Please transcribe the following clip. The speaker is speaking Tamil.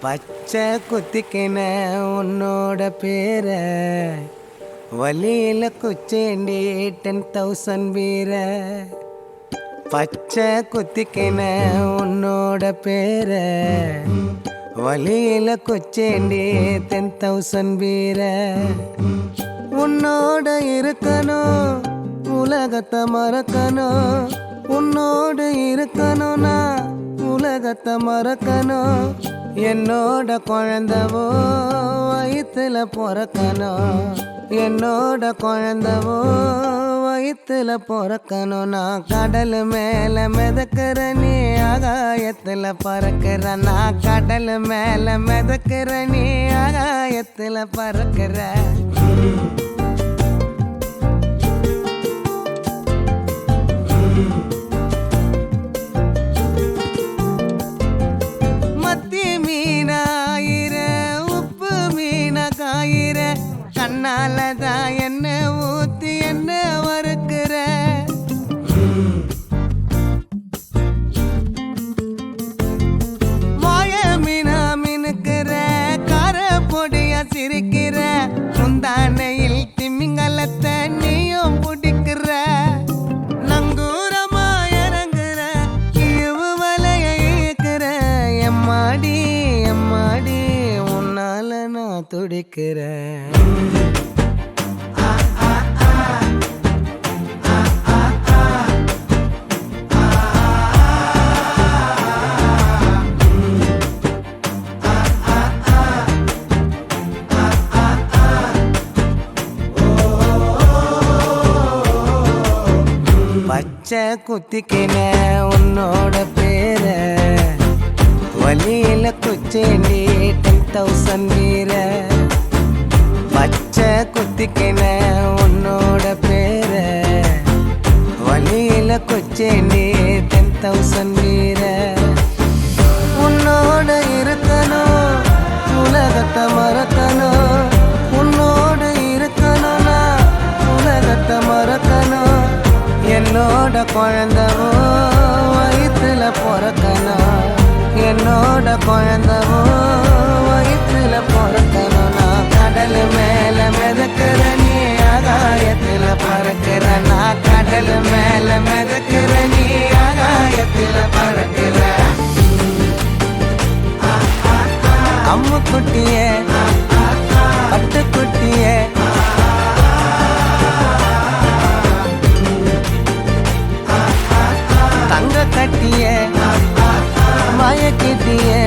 பச்சை குத்திக்கின உன்னோட பேர. வலியில குச்சேண்டி டென் தௌசண்ட் வீர. பச்சை குத்திக்கின உன்னோட பேர. வலியில குச்சேண்டி டென் தௌசண்ட் வீர. உன்னோட இருக்கணும் உலகத்தை மறக்கணும். உன்னோடு இருக்கணும்னா உலகத்தை மறக்கணும். என்னோட குழந்தவோ வயிற்றுல பிறக்கணும். என்னோட குழந்தவோ வயிற்றுல பிறக்கணும். நான் கடல் மேல மிதக்கிற நீ ஆகாயத்துல பறக்கிற. நான் கடல் மேல மிதக்கிற நீ ஆகாயத்துல பறக்கிற. கண்ணால என்ன ஊத்தி என்ன வறுக்கிற. மாய மீனா மினுக்கிற கார பொடிய சிரிக்கிற. முந்தானையில் திமிங்கலத்தை நீயும் பிடிக்கிற. நங்கூரமா இறங்குற இவு வலைய இழுக்கிற எம்மாடி நான் துடிக்கிறேன். பச்சை குத்திக்கின உன்னோட பேர. வழியில குச்சேண்டி டென் தௌசண்ட் வீர உன்னோட பேர. வழியில கொச்சே நீ டென் தௌசண்ட் வீர உன்னோட இருக்கணும் உலகத்தை மறக்கணும். உன்னோடு இருக்கணும்னா உலகத்தை மறக்கணும். என்னோட குழந்தவோ வயிற்றுல பிறக்கணும். என்னோட குழந்தவோ அம்மு குட்டியே பட்டு குட்டியே தங்க கட்டியே மயக்கிட்டியே.